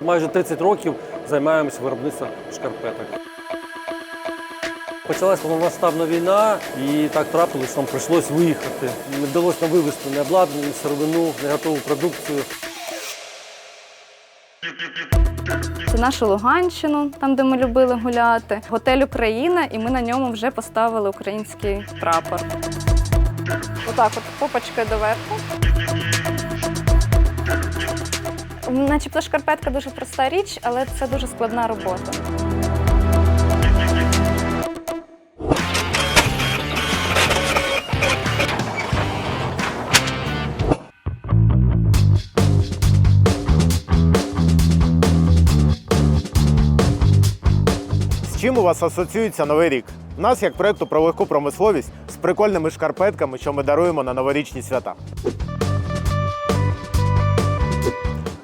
Майже 30 років займаємося виробництвом шкарпеток. Почалась повномасштабна війна, і так трапилось, нам прийшлось виїхати. Не вдалося вивезти не обладнання, сировину, не готову продукцію. Це нашу Луганщину, там де ми любили гуляти. Готель Україна, і ми на ньому вже поставили український прапор. Отак, от попочкою доверху. Начебто шкарпетка дуже проста річ, але це дуже складна робота. З чим у вас асоціюється новий рік? У нас як проєкту про легку промисловість з прикольними шкарпетками, що ми даруємо на новорічні свята.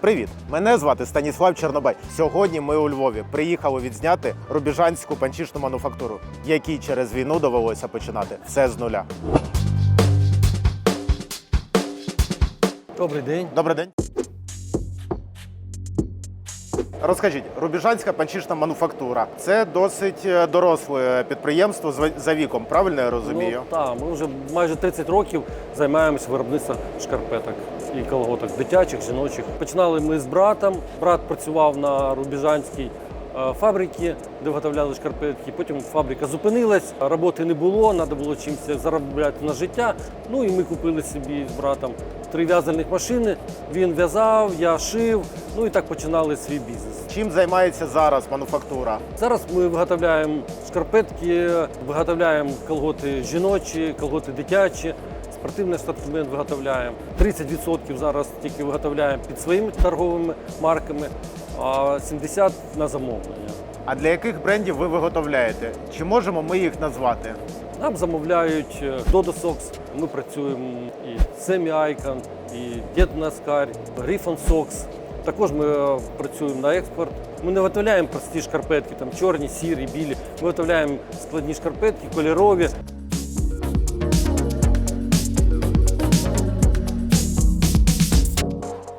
Привіт! Мене звати Станіслав Чорнобай. Сьогодні ми у Львові приїхали відзняти рубіжанську панчішну мануфактуру, якій через війну довелося починати все з нуля. Добрий день. Добрий день. Розкажіть, Рубіжанська панчішна мануфактура це досить е, доросле підприємство за віком, правильно я розумію? Ну, так, ми вже майже 30 років займаємося виробництвом шкарпеток і колготок, дитячих, жіночих. Починали ми з братом. Брат працював на Рубіжанській е, фабриці, де виготовляли шкарпетки. Потім фабрика зупинилась, роботи не було, треба було чимось заробляти на життя. Ну і ми купили собі з братом три в'язальних машини. Він в'язав, я шив. Ну і так починали свій бізнес. Чим займається зараз мануфактура? Зараз ми виготовляємо шкарпетки, виготовляємо колготи жіночі, колготи дитячі, спортивний асортимент виготовляємо. 30% зараз тільки виготовляємо під своїми торговими марками, а 70% на замовлення. А для яких брендів ви виготовляєте? Чи можемо ми їх назвати? Нам замовляють е, Dodo Sox, ми працюємо і Semi Icon, і Дед Наскарь, Griffon Sox. Також ми е, працюємо на експорт. Ми не виготовляємо прості шкарпетки, там чорні, сірі, білі. Ми виготовляємо складні шкарпетки, кольорові.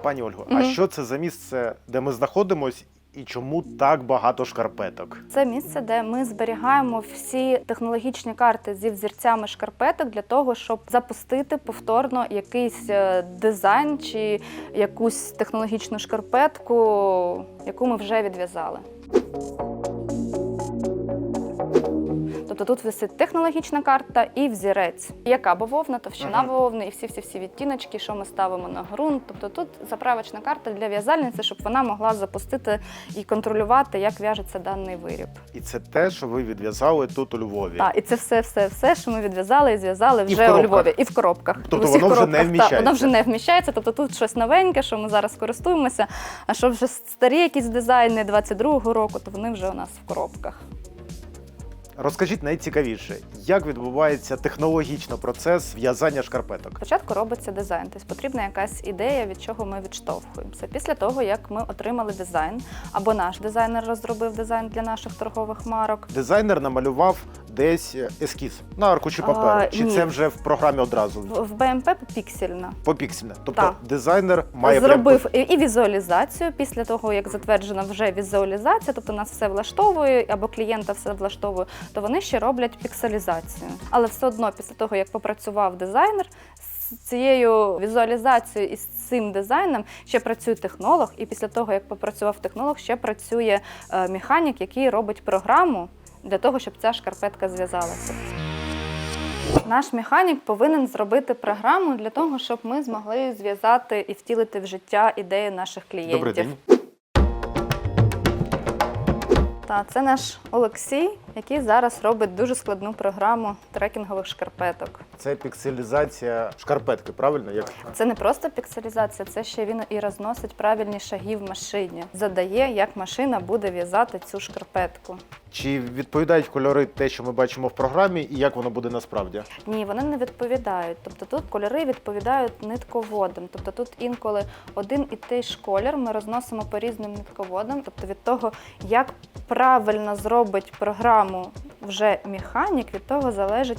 Пані Ольго, а що це за місце, де ми знаходимось, і чому так багато шкарпеток? Це місце, де ми зберігаємо всі технологічні карти зі взірцями шкарпеток для того, щоб запустити повторно якийсь е, дизайн чи якусь технологічну шкарпетку, яку ми вже відв'язали. Тобто тут висить технологічна карта і взірець. Яка бавовна, товщина Ага. бавовни і всі всі всі відтіночки, що ми ставимо на ґрунт. Тобто тут заправочна карта для в'язальниці, щоб вона могла запустити і контролювати, як в'яжеться даний виріб. І це те, що ви відв'язали тут у Львові. Так, і це все, все, все, що ми відв'язали і зв'язали І вже у. Львові, і в коробках. Тобто воно вже не коробках, так, воно вже не вміщається. Тобто тут щось новеньке, що ми зараз користуємося. А що вже старі якісь дизайни 22-го року, то вони вже у нас в коробках. Розкажіть найцікавіше, як відбувається технологічно процес в'язання шкарпеток? Спочатку робиться дизайн, тобто потрібна якась ідея, від чого ми відштовхуємося. Після того, як ми отримали дизайн, або наш дизайнер розробив дизайн для наших торгових марок. Дизайнер намалював десь ескіз на аркуші А, паперу. Чи ні. це вже в програмі одразу? В в БМП піксельна. Попіксельне. Тобто Так. дизайнер має прям зробив і, і візуалізацію після того, як затверджена вже візуалізація, тобто нас все влаштовує або клієнта все влаштовує, то вони ще роблять пікселізацію. Але все одно, після того як попрацював дизайнер. З цією візуалізацією і з цим дизайном ще працює технолог, і після того, як попрацював технолог, ще працює е, механік, який робить програму для того, щоб ця шкарпетка зв'язалася. Наш механік повинен зробити програму для того, щоб ми змогли зв'язати і втілити в життя ідеї наших клієнтів. Добрий день. Та це наш Олексій, який зараз робить дуже складну програму трекінгових шкарпеток. Це пікселізація шкарпетки, правильно? Як Це не просто пікселізація, це ще він і розносить правильні шаги в машині, задає, як машина буде в'язати цю шкарпетку. чи відповідають кольори те, що ми бачимо в програмі, і як воно буде насправді? Ні, вони не відповідають. Тобто тут кольори відповідають нитководам. Тобто тут інколи один і той ж колір ми розносимо по різним нитководам. Тобто від того, як правильно зробить програму вже механік, від того залежить,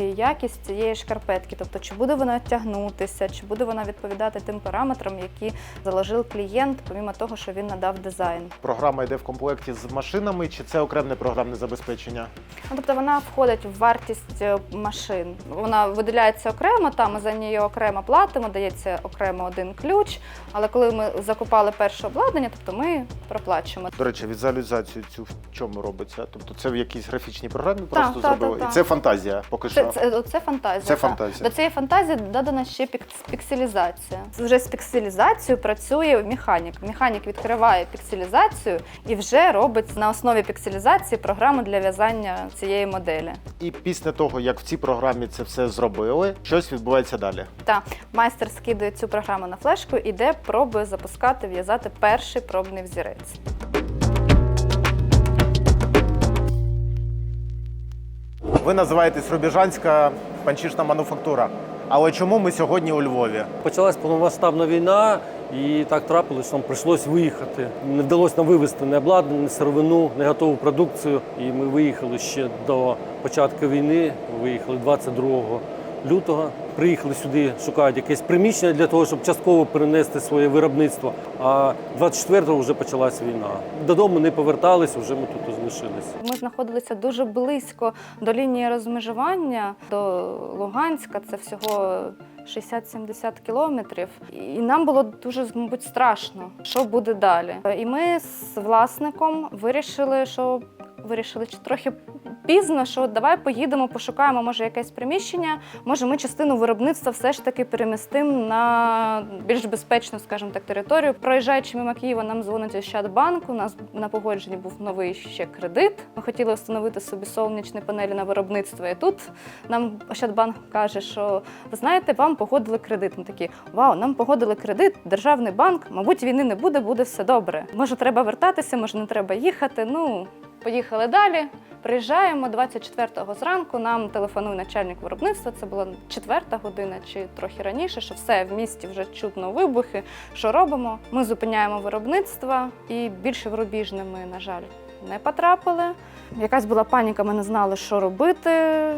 якість цієї шкарпетки, тобто чи буде вона тягнутися, чи буде вона відповідати тим параметрам, які заложив клієнт, помімо того, що він надав дизайн. Програма йде в комплекті з машинами, чи це окреме програмне забезпечення? Ну, тобто вона входить в вартість е, машин. Вона виділяється окремо, там за неї окремо платимо, дається окремо один ключ. Але коли ми закупали перше обладнання, тобто ми проплачуємо. До речі, візуалізацію цю в чому робиться? Тобто це в якійсь графічній програмі просто так, зробили? так, І це фантазія поки що. Це, це фантазія. Це так. фантазія. До цієї фантазії додана ще пікселізація. Вже з пікселізацією працює механік. Механік відкриває пікселізацію і вже робить на основі пікселізації програму для в'язання цієї моделі. І після того, як в цій програмі це все зробили, щось відбувається далі. Та майстер скидує цю програму на флешку і де пробує запускати, в'язати перший пробний взірець. Ви називаєтесь Рубіжанська панчішна мануфактура. Але чому ми сьогодні у Львові? Почалась повномасштабна війна, і так трапилось, що нам прийшлось виїхати. Не вдалося нам вивезти не обладнання, не сировину, не готову продукцію. І ми виїхали ще до початку війни. Виїхали 22 лютого. Приїхали сюди, шукають якесь приміщення для того, щоб частково перенести своє виробництво. А 24-го вже почалась війна. Додому не повертались, вже ми тут залишились. Ми знаходилися дуже близько до лінії розмежування до Луганська. Це всього 60-70 кілометрів. І нам було дуже, мабуть, страшно, що буде далі. І ми з власником вирішили, що вирішили чи трохи. Пізно, що давай поїдемо, пошукаємо, може, якесь приміщення. Може, ми частину виробництва все ж таки перемістимо на більш безпечну, скажімо так, територію. Проїжджаючи мимо Києва, нам дзвонить Ощадбанк. У нас на погодженні був новий ще кредит. Ми хотіли встановити собі сонячні панелі на виробництво. І тут нам Ощадбанк каже, що ви знаєте, вам погодили кредит. Ми такі вау, нам погодили кредит, державний банк. Мабуть, війни не буде, буде все добре. Може, треба вертатися, може, не треба їхати. Ну, поїхали далі. Приїжджаємо 24-го зранку. Нам телефонує начальник виробництва. Це була четверта година чи трохи раніше. Що все в місті вже чутно вибухи. Що робимо? Ми зупиняємо виробництво і більше в рубіжне ми, на жаль, не потрапили. Якась була паніка, ми не знали, що робити.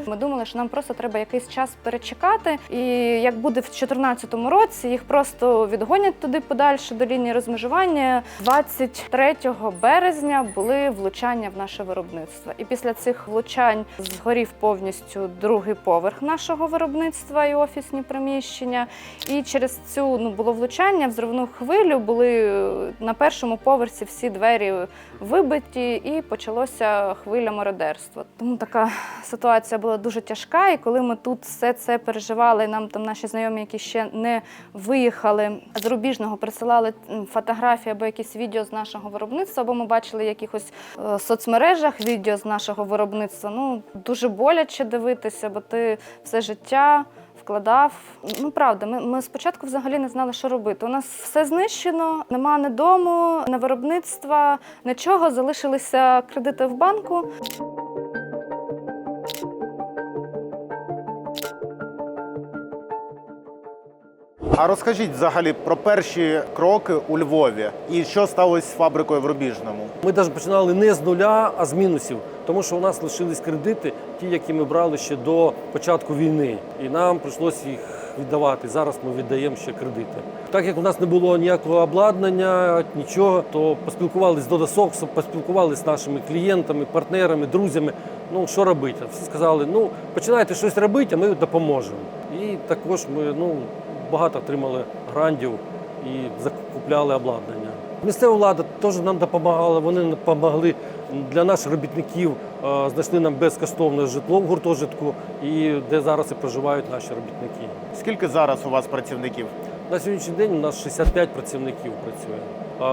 Ми думали, що нам просто треба якийсь час перечекати. І як буде в 2014 році, їх просто відгонять туди подальше до лінії розмежування. 23 березня були влучання в наше виробництво. І після цих влучань згорів повністю другий поверх нашого виробництва і офісні приміщення. І через цю ну було влучання, взривну хвилю були е, на першому поверсі всі двері вибиті, і почалося хвиля мародерства. Тому така ситуація була дуже тяжка. І коли ми тут все це переживали, нам там наші знайомі, які ще не виїхали з рубіжного, присилали фотографії або якісь відео з нашого виробництва, або ми бачили в якихось е, соцмережах відео з нашого виробництва. Ну дуже боляче дивитися, бо ти все життя. Вкладав. Ну правда, ми, ми спочатку взагалі не знали, що робити. У нас все знищено, нема ні дому, ні виробництва, нічого. Залишилися кредити в банку. А розкажіть взагалі про перші кроки у Львові і що сталося з фабрикою в Рубіжному. Ми навіть починали не з нуля, а з мінусів, тому що у нас лишились кредити, ті, які ми брали ще до початку війни, і нам прийшлося їх віддавати. Зараз ми віддаємо ще кредити. Так як у нас не було ніякого обладнання, нічого, то поспілкувалися з Додасоксом, поспілкувалися з нашими клієнтами, партнерами, друзями. Ну що робити? Всі сказали, ну починайте щось робити, а ми допоможемо. І також ми ну багато отримали грантів і закупляли обладнання. Місцева влада теж нам допомагала. Вони допомогли для наших робітників, е, знайшли нам безкоштовне житло в гуртожитку, і де зараз і проживають наші робітники. Скільки зараз у вас працівників? На сьогоднішній день у нас 65 працівників працює.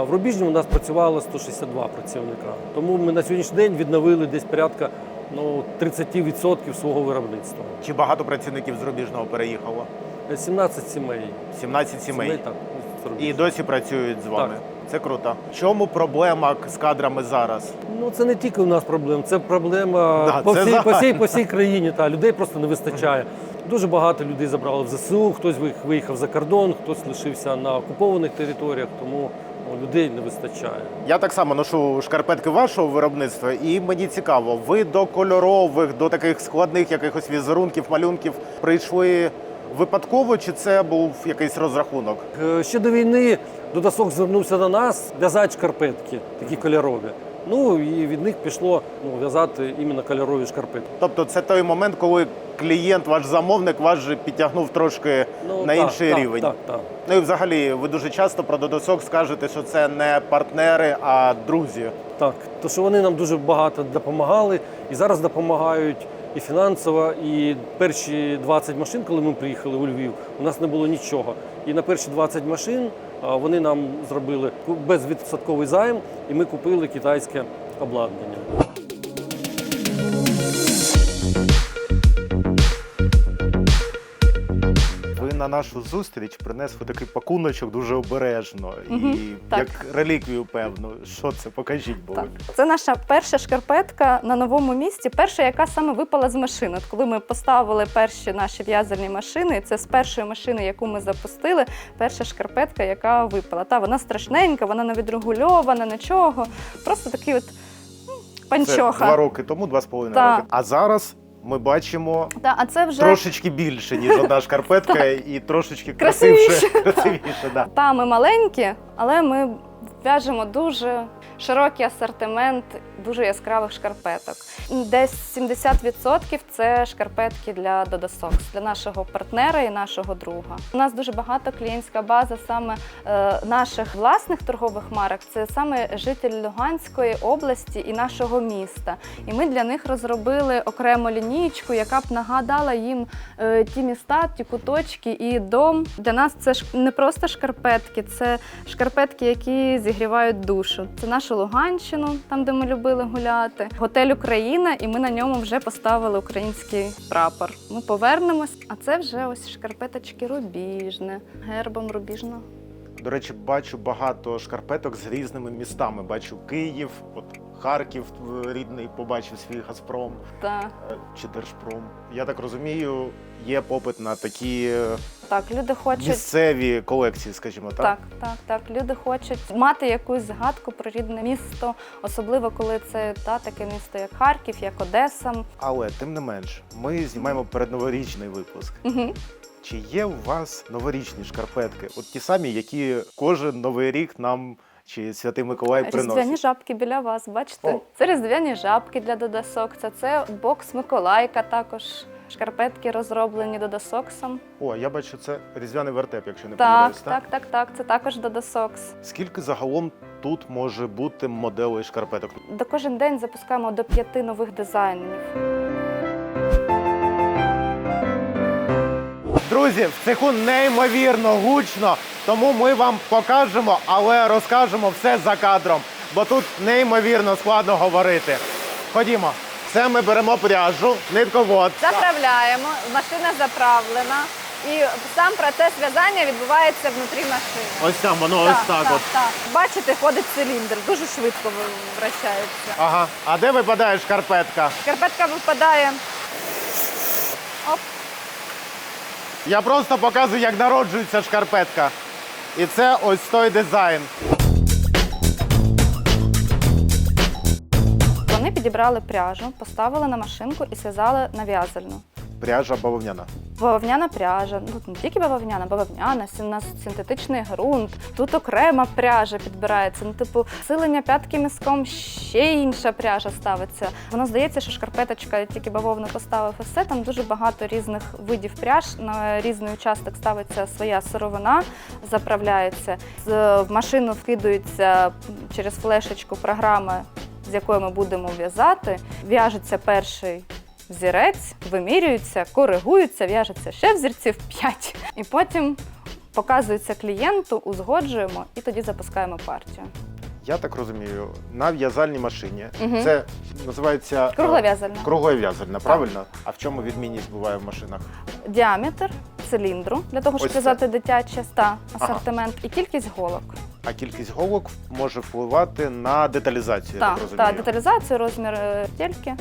В Рубіжні у нас працювало 162 працівника. Тому ми на сьогоднішній день відновили десь порядка ну, 30% свого виробництва. Чи багато працівників з Рубіжного переїхало? 17 сімей. 17 сімей. так, з І досі працюють з вами. Так. Це круто. В чому проблема з кадрами зараз? Ну це не тільки у нас проблема, це проблема Да, по, це всій, загально. по, всій, по всій країні. Та людей просто не вистачає. Дуже багато людей забрали в ЗСУ, хтось ви- виїхав за кордон, хтось лишився на окупованих територіях. Тому Ну, людей не вистачає. Я так само ношу шкарпетки вашого виробництва, і мені цікаво, ви до кольорових, до таких складних якихось візерунків, малюнків прийшли випадково, чи це був якийсь розрахунок? Ще до війни додасок звернувся до нас в'язати шкарпетки, такі кольорові. Ну і від них пішло ну, в'язати іменно кольорові шкарпетки. Тобто, це той момент, коли клієнт, ваш замовник, вас же підтягнув трошки Ну, на так, інший так, рівень. Так, так. Ну і взагалі, ви дуже часто про додосок скажете, що це не партнери, а друзі. Так, то що вони нам дуже багато допомагали і зараз допомагають і фінансово, і перші 20 машин, коли ми приїхали у Львів, у нас не було нічого. І на перші 20 машин вони нам зробили безвідсотковий займ, і ми купили китайське обладнання. На нашу зустріч принесли такий пакуночок дуже обережно Мгм, і так. як реліквію, певно. Що це? Покажіть, бо Так. Це наша перша шкарпетка на новому місці, перша, яка саме випала з машини. От коли ми поставили перші наші в'язальні машини, це з першої машини, яку ми запустили, перша шкарпетка, яка випала. Та вона страшненька, вона не відрегульована, нічого. Просто такий от ну, Це панчоха. два роки тому, два з половиною Так. роки. А зараз ми бачимо Та, а це вже трошечки більше, ніж одна шкарпетка, і трошечки Красивіше. красивіше. красивіше да. Та ми маленькі, але ми в'яжемо дуже широкий асортимент дуже яскравих шкарпеток. Десь 70% це шкарпетки для Dodosocks, для нашого партнера і нашого друга. У нас дуже багато клієнтська база саме е, наших власних торгових марок. Це саме жителі Луганської області і нашого міста. І ми для них розробили окрему лінійку, яка б нагадала їм е, ті міста, ті куточки і дом. Для нас це не просто шкарпетки, це шкарпетки, які зігрівають душу. Це нашу Луганщину, там де ми любили гуляти. Готель Україна, і ми на ньому вже поставили український прапор. Ми повернемось, а це вже ось шкарпеточки рубіжне, гербом рубіжного. До речі, бачу багато шкарпеток з різними містами. Бачу Київ, от Харків рідний побачив свій Газпром Та е, чи Держпром. Я так розумію, є попит на такі е, так, люди хочуть. місцеві колекції, скажімо так. Так, так, так. Люди хочуть мати якусь згадку про рідне місто, особливо коли це та таке місто, як Харків, як Одеса. Але тим не менш, ми знімаємо передноворічний випуск. Угу. Чи є у вас новорічні шкарпетки? От ті самі, які кожен новий рік нам чи Святий Миколай Різдвяні жабки біля вас, бачите? О. Це різдвяні жабки для додасокса, це бокс Миколайка також. Шкарпетки розроблені додасоксом. О, я бачу, це різдвяний вертеп, якщо не Так, помиляюсь. так, так, так. Це також додасокс. Скільки загалом тут може бути моделей шкарпеток? До кожен день запускаємо до п'яти нових дизайнів. Друзі, в цеху неймовірно гучно, тому ми вам покажемо, але розкажемо все за кадром, бо тут неймовірно складно говорити. Ходімо. Це ми беремо пряжу, нитковод. Заправляємо, машина заправлена, і сам процес в'язання відбувається внутрі машини. Ось там воно ось так. от. так. Бачите, ходить циліндр, дуже швидко вращається. Ага. А де випадає шкарпетка? Шкарпетка випадає. Оп, Я просто показую, як народжується шкарпетка. І це ось той дизайн. Вони підібрали пряжу, поставили на машинку і зв'язали на в'язальну. Пряжа бавовняна. Бавовняна пряжа, ну не тільки бавовняна, бавовняна, синтетичний ґрунт. Тут окрема пряжа підбирається. Ну, типу, силення п'ятки міском ще інша пряжа ставиться. Воно здається, що шкарпеточка тільки бавовну поставив і все. Там дуже багато різних видів пряж. На різний участок ставиться своя сировина, заправляється. В машину вкидується через флешечку програма, з якою ми будемо в'язати. В'яжеться перший взірець, вимірюється, коригується, в'яжеться ще взірців 5. І потім показується клієнту, узгоджуємо і тоді запускаємо партію. Я так розумію, на в'язальній машині. Мгм. Це називається е, Круглов'язальна. Круглов'язальна, правильно? А в чому відмінність буває в машинах? Діаметр циліндру для того, щоб Ось це. в'язати дитячі ста асортимент і кількість голок. А кількість голок може впливати на деталізацію, я Так, так розумію. та деталізацію, розмір е, тільки.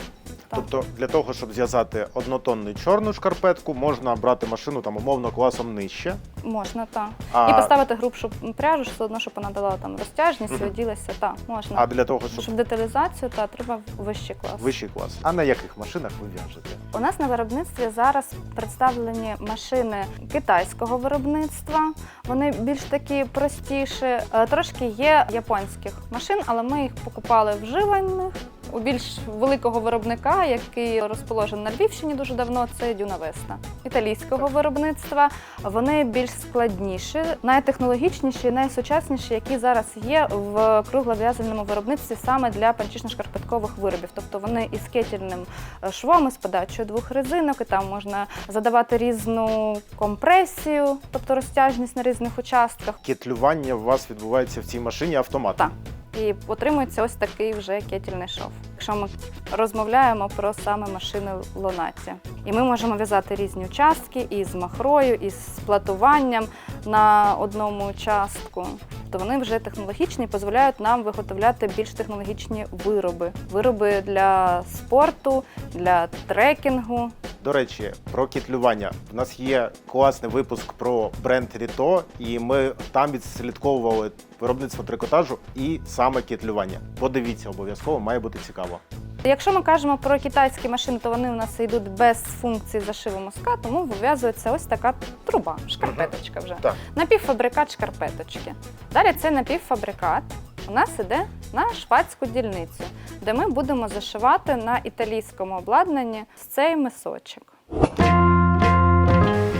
Тобто для того, щоб зв'язати однотонну чорну шкарпетку, можна брати машину там умовно класом нижче. Можна, так. А- І поставити грубшу пряжу, все одно, щоб вона дала там розтяжність, Мгм. оділася, так, можна. А для того, щоб Щоб деталізацію, та треба вищий клас. вищий клас. А на яких машинах ви в'яжете? У нас на виробництві зараз представлені машини китайського виробництва. Вони більш такі простіші. Е, Трошки є японських машин, але ми їх покупали вживаних. У більш великого виробника, який розположений на Львівщині дуже давно, це Дюна Веста. Італійського виробництва вони більш складніші, найтехнологічніші, найсучасніші, які зараз є в круглов'язальному виробництві саме для панчішно-шкарпеткових виробів. Тобто вони із кетельним е, швом, із подачею двох резинок, і там можна задавати різну компресію, тобто розтяжність на різних участках. Кетлювання у вас відбувається в цій машині автоматом. Так. І отримується ось такий вже кетельний шов. Якщо ми розмовляємо про саме машини Лонаті. І ми можемо в'язати різні участки із махрою, із сплатуванням на одному участку. То вони вже технологічні і дозволяють нам виготовляти більш технологічні вироби. Вироби для спорту, для трекінгу. До речі, про кетлювання. У нас є класний випуск про бренд Ріто, і ми там відслідковували виробництво трикотажу і саме кетлювання. Подивіться обов'язково, має бути цікаво. Якщо ми кажемо про китайські машини, то вони у нас йдуть без функції зашиву мазка, тому вив'язується ось така труба, шкарпеточка вже. Так. Напівфабрикат шкарпеточки. Далі цей напівфабрикат у нас іде на швадську дільницю, де ми будемо зашивати на італійському обладнанні цей мисочок.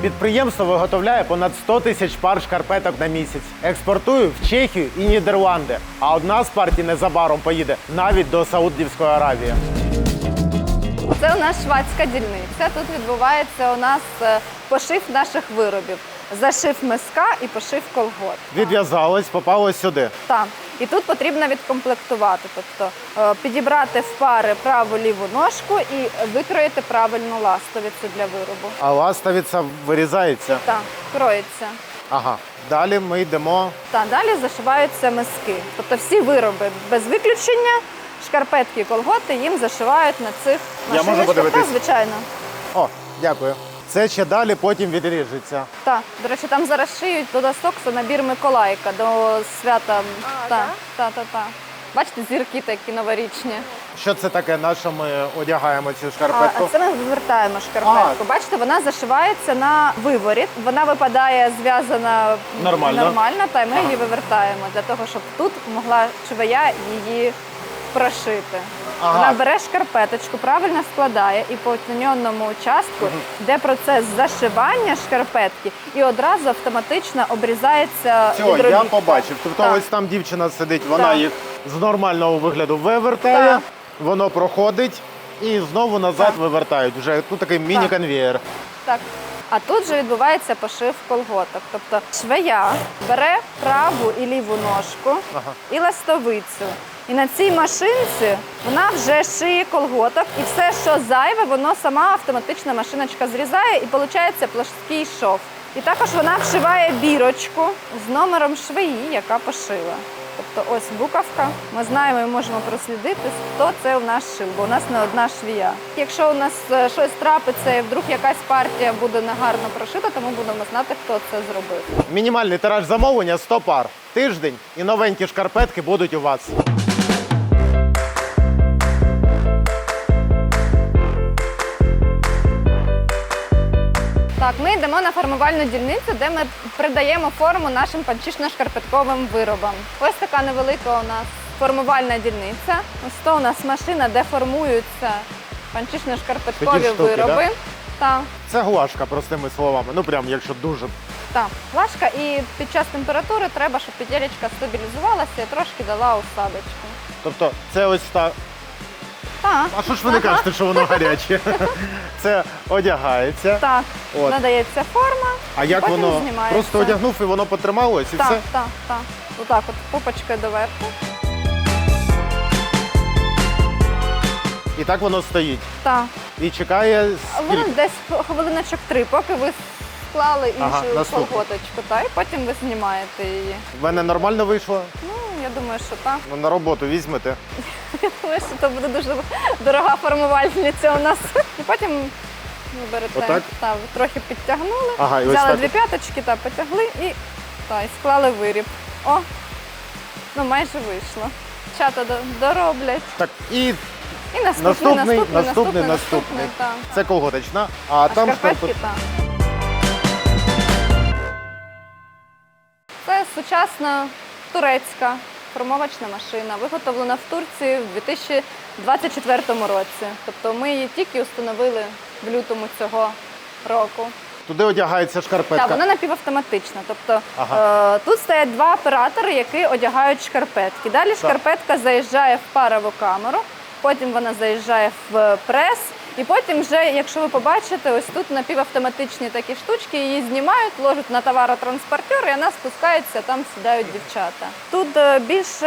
Підприємство виготовляє понад 100 тисяч пар шкарпеток на місяць. Експортує в Чехію і Нідерланди. А одна з партій незабаром поїде навіть до Саудівської Аравії. Це у нас швадська дільниця. Тут відбувається у нас е, пошив наших виробів. Зашив миска і пошив колгот. Відв'язалось, попалось сюди. Так. І тут потрібно відкомплектувати, тобто е, підібрати в пари праву ліву ножку і викроїти правильну ластовицю для виробу. А ластовиця вирізається. Так, кроїться. Ага. Далі ми йдемо. Та далі зашиваються миски. Тобто всі вироби без виключення, шкарпетки і колготи їм зашивають на цих Я можу машиночках. подивитись? Так, звичайно. О, дякую. Це ще далі, потім відріжеться. Так, до речі, там зараз шиють до Дастокса набір Миколайка до свята. А, та, так? та, та, та. Бачите, зірки такі новорічні. Що це таке, на що ми одягаємо цю А, шкарпетку? а це ми вивертаємо шкарпетку. Бачите, вона зашивається на виворіт. Вона випадає зв'язана Нормально. нормально, та й ми її вивертаємо для того, щоб тут могла швея її прошити. Ага. Вона бере шкарпеточку, правильно складає, і по тоньонному участку йде процес зашивання шкарпетки, і одразу автоматично обрізається Все, я побачив. Тобто Так. ось там дівчина сидить, вона Так. їх з нормального вигляду вивертає, Так. воно проходить і знову назад Так. вивертають. Вже тут такий міні-конвеєр. Так. А тут же відбувається пошив колготок. Тобто швея бере праву і ліву ножку Ага. і ластовицю. І на цій машинці вона вже шиє колготок, і все, що зайве, воно сама автоматична машиночка зрізає і виходить плоский шов. І також вона вшиває бірочку з номером швеї, яка пошила. Тобто ось буковка. Ми знаємо і можемо прослідити, хто це у нас шив, бо у нас не одна швія. Якщо у нас е, щось трапиться і вдруг якась партія буде негарно прошита, то ми будемо знати, хто це зробив. Мінімальний тираж замовлення 100 пар. Тиждень і новенькі шкарпетки будуть у вас. Так, ми йдемо на формувальну дільницю, де ми придаємо форму нашим панчішно-шкарпетковим виробам. Ось така невелика у нас формувальна дільниця. Ось то у нас машина, де формуються панчішно-шкарпеткові штуки, вироби. Так, Це глажка, простими словами. Ну прям, якщо дуже. так, лашка. І під час температури треба, щоб петелечка стабілізувалася і трошки дала усадочку. Тобто, це ось так. Так, А що ж ви не кажете, що воно гаряче? Це одягається. так, От. надається форма. А як потім воно знімається. просто одягнув і воно потрималось і Так, все? так, так. Отак от пупочкою доверху. І так воно стоїть. Так. І чекає Воно скільки? десь хвилиночок три, поки ви склали іншу наступне. колготочку, та, і потім ви знімаєте її. В мене нормально вийшло. Ну, думаю, що так. Ну, на роботу візьмете. Я думаю, що це буде дуже дорога формувальниця у нас. І потім ви берете Отак? та, трохи підтягнули, Ага, і ось взяли так. дві п'яточки та потягли і, та, і склали виріб. О, ну майже вийшло. Чата до- дороблять. Так, і І наступний, Наступний, наступний, наступний, наступний, наступний. так. це колготочна, а, А там шкарпетки шкарпет- так. Це сучасна турецька формовочна машина, виготовлена в Турції в 2024 році. Тобто ми її тільки установили в лютому цього року. туди одягається шкарпетка. Так, вона напівавтоматична. Тобто Ага. е, тут стоять два оператори, які одягають шкарпетки. Далі шкарпетка заїжджає в парову камеру, потім вона заїжджає в прес. І потім, вже, якщо ви побачите, ось тут напівавтоматичні такі штучки, її знімають, ложать на товаротранспортер, і вона спускається, там сідають дівчата. Тут е, більше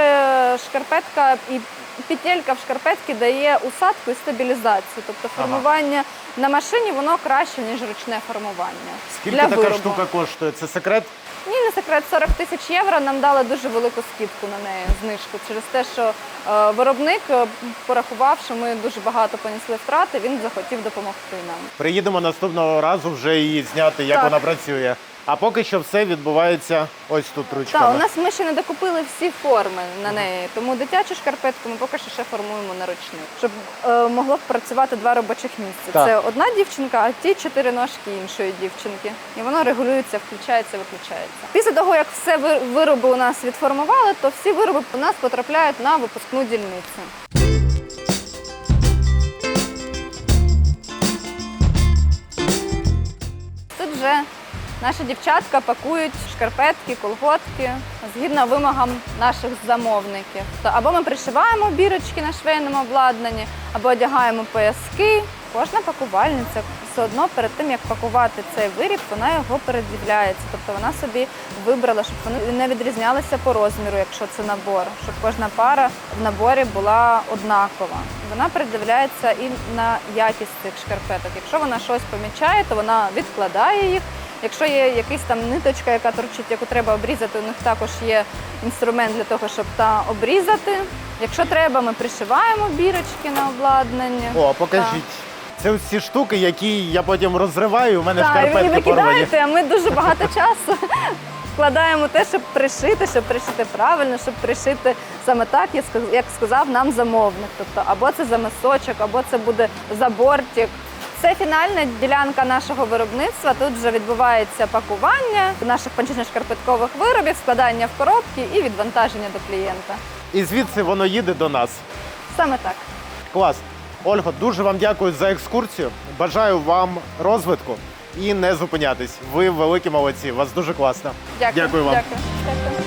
шкарпетка і петелька в шкарпетці дає усадку і стабілізацію. Тобто Ага. формування на машині воно краще, ніж ручне формування. Скільки для така виробу. штука коштує? Це секрет? Ні, не секрет, 40 тисяч євро нам дали дуже велику скидку на неї, знижку. Через те, що е, виробник е, порахував, що ми дуже багато понесли втрати, він захотів допомогти нам. Приїдемо наступного разу вже її зняти, як Так. вона працює. А поки що все відбувається ось тут ручками. Так, у нас ми ще не докупили всі форми на неї, тому дитячу шкарпетку ми поки що ще формуємо на ручник, щоб е, могло б працювати два робочих місця. Так. Це одна дівчинка, а ті чотири ножки іншої дівчинки. І воно регулюється, включається, виключається. Після того, як все вироби у нас відформували, то всі вироби у нас потрапляють на випускну дільницю. Тут вже наші дівчатка пакують шкарпетки, колготки згідно вимогам наших замовників. То або ми пришиваємо бірочки на швейному обладнанні, або одягаємо пояски. Кожна пакувальниця все одно перед тим як пакувати цей виріб, вона його передивляється. Тобто вона собі вибрала, щоб вони не відрізнялися по розміру, якщо це набор, щоб кожна пара в наборі була однакова. Вона передивляється і на якість цих шкарпеток. Якщо вона щось помічає, то вона відкладає їх. Якщо є якась там ниточка, яка торчить, яку треба обрізати, у них також є інструмент для того, щоб та обрізати. Якщо треба, ми пришиваємо бірочки на обладнання. О, покажіть. Це ці штуки, які я потім розриваю, у мене Так, і шкарпетки ви порвані. кидаєте, а ми дуже багато часу вкладаємо те, щоб пришити, щоб пришити правильно, щоб пришити саме так, як сказ- як сказав нам замовник. Тобто або це за мисочок, або це буде за бортик. Це фінальна ділянка нашого виробництва. Тут вже відбувається пакування наших панчично-шкарпеткових виробів, складання в коробки і відвантаження до клієнта. І звідси воно їде до нас. Саме так. Клас. Ольго, дуже вам дякую за екскурсію. Бажаю вам розвитку і не зупинятись. Ви великі молодці. Вас дуже класно. Дякую. Дякую вам. Дякую. Дякую.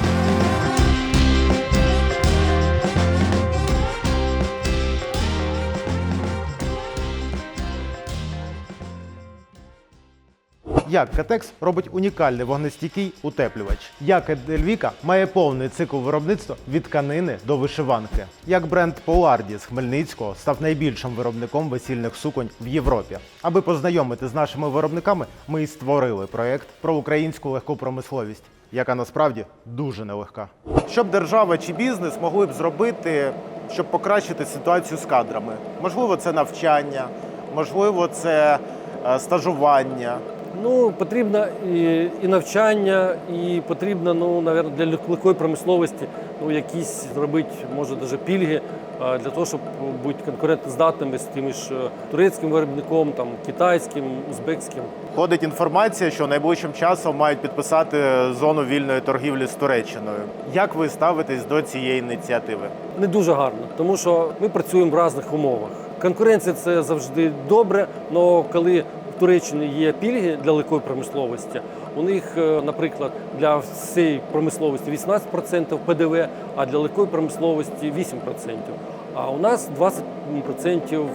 Як Катекс робить унікальний вогнестійкий утеплювач? Як Едельвіка має повний цикл виробництва від тканини до вишиванки? Як бренд Polardi з Хмельницького став найбільшим виробником весільних суконь в Європі? Аби познайомити з нашими виробниками, ми і створили проект про українську легку промисловість, яка насправді дуже нелегка. Що б держава чи бізнес могли б зробити, щоб покращити ситуацію з кадрами? Можливо, це навчання, можливо, це е, стажування. Ну, потрібно і, і навчання, і потрібно, ну, навірно, для легкої промисловості ну, якісь зробити, може, навіть пільги для того, щоб бути конкурентоздатними з тим ж е, турецьким виробником, там, китайським, узбекським. Ходить інформація, що найближчим часом мають підписати зону вільної торгівлі з Туреччиною. Як ви ставитесь до цієї ініціативи? Не дуже гарно, тому що ми працюємо в різних умовах. Конкуренція це завжди добре, але коли в Туреччині є пільги для легкої промисловості, у них, е, наприклад, для всієї промисловості 18% ПДВ, а для легкої промисловості 8%. А у нас 20%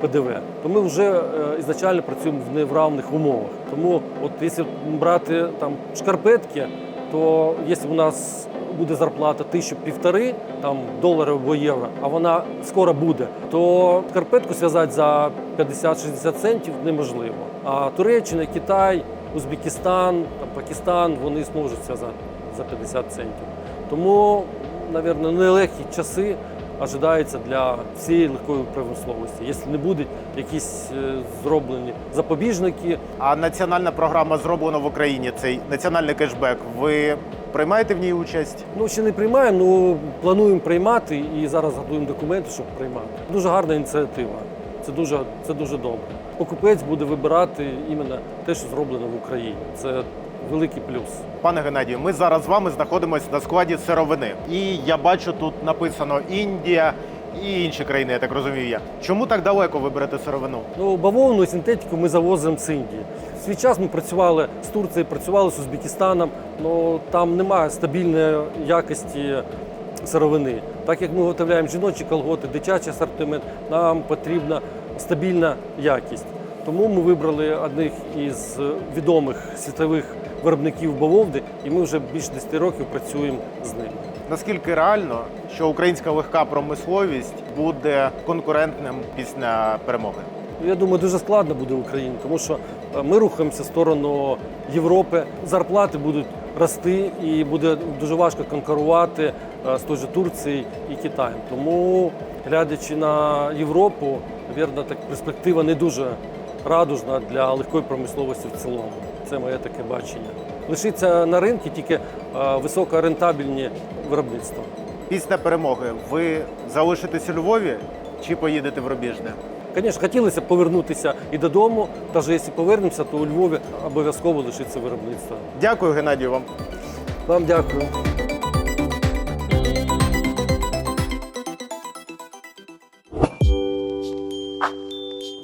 ПДВ. То ми вже е, ізначально працюємо в неравних умовах. Тому, от якщо шкарпетки, там шкарпетки, то якщо у нас буде зарплата тисячу півтори там доларів або євро, а вона скоро буде, то шкарпетку зв'язати за 50-60 центів неможливо. А Туреччина, Китай, Узбекистан, Пакистан вони зможуть зв'язати за 50 центів. Тому, мабуть, нелегкі часи. ожидається для всієї легкої промисловості. Якщо не будуть якісь е, зроблені запобіжники, А національна програма зроблена в Україні. Цей національний кешбек. Ви приймаєте в ній участь? ну ще не приймаємо, але плануємо приймати і зараз готуємо документи, щоб приймати. Дуже гарна ініціатива. Це дуже, це дуже добре. Покупець буде вибирати іменно те, що зроблено в Україні. Це великий плюс. Пане Геннадію, ми зараз з вами знаходимося на складі сировини. І я бачу тут написано Індія і інші країни, я так розумію. Я. Чому так далеко ви берете сировину? Ну, бавовну синтетику ми завозимо з Індії. Свій час ми працювали з Турцією, працювали з Узбекистаном, але там немає стабільної якості сировини. Так як ми виготовляємо жіночі колготи, дитячий асортимент, нам потрібна стабільна якість. Тому ми вибрали одних із відомих світових виробників бавовни, і ми вже більше 10 років працюємо з ними. Наскільки реально, що українська легка промисловість буде конкурентним після перемоги? Я думаю, дуже складно буде в Україні, тому що е, ми рухаємося в сторону Європи. Зарплати будуть рости, і буде дуже важко конкурувати е, з той же Турцією і Китаєм. Тому, глядячи на Європу, вірно, так перспектива не дуже радужна для легкої промисловості в цілому. Це моє таке бачення. Лишиться на ринку тільки е, високорентабельні виробництва. Після перемоги ви залишитесь у Львові чи поїдете в Рубіжне? Звісно, хотілося б повернутися і додому. Навіть якщо повернемося, то у Львові обов'язково лишиться виробництво. Дякую, Геннадію, вам. Вам дякую.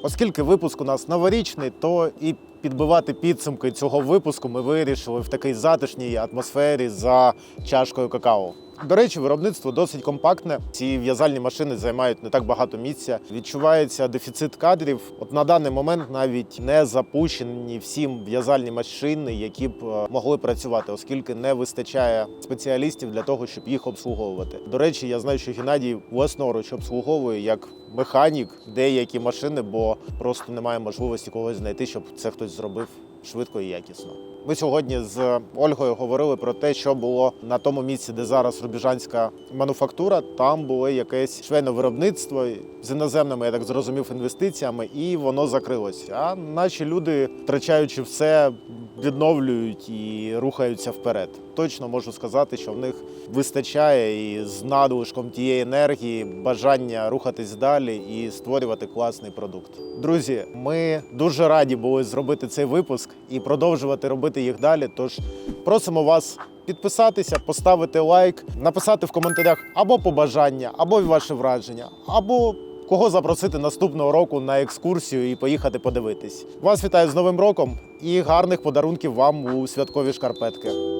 Оскільки випуск у нас новорічний, то і підбивати підсумки цього випуску ми вирішили в такій затишній атмосфері за чашкою какао. До речі, виробництво досить компактне. Ці в'язальні машини займають не так багато місця. Відчувається дефіцит кадрів. От на даний момент навіть не запущені всі в'язальні машини, які б е, могли працювати, оскільки не вистачає спеціалістів для того, щоб їх обслуговувати. До речі, я знаю, що Геннадій власноруч обслуговує як механік деякі машини, бо просто немає можливості когось знайти, щоб це хтось зробив швидко і якісно. Ми сьогодні з Ольгою говорили про те, що було на тому місці, де зараз рубіжанська мануфактура. Там було якесь швейне виробництво з іноземними, я так зрозумів, інвестиціями, і воно закрилось. А наші люди, втрачаючи все, відновлюють і рухаються вперед. Точно можу сказати, що в них вистачає і з надлишком тієї енергії, бажання рухатись далі і створювати класний продукт. Друзі, ми дуже раді були зробити цей випуск і продовжувати робити їх далі. Тож просимо вас підписатися, поставити лайк, написати в коментарях або побажання, або ваші враження, або кого запросити наступного року на екскурсію і поїхати подивитись. Вас вітаю з Новим роком і гарних подарунків вам у святкові шкарпетки.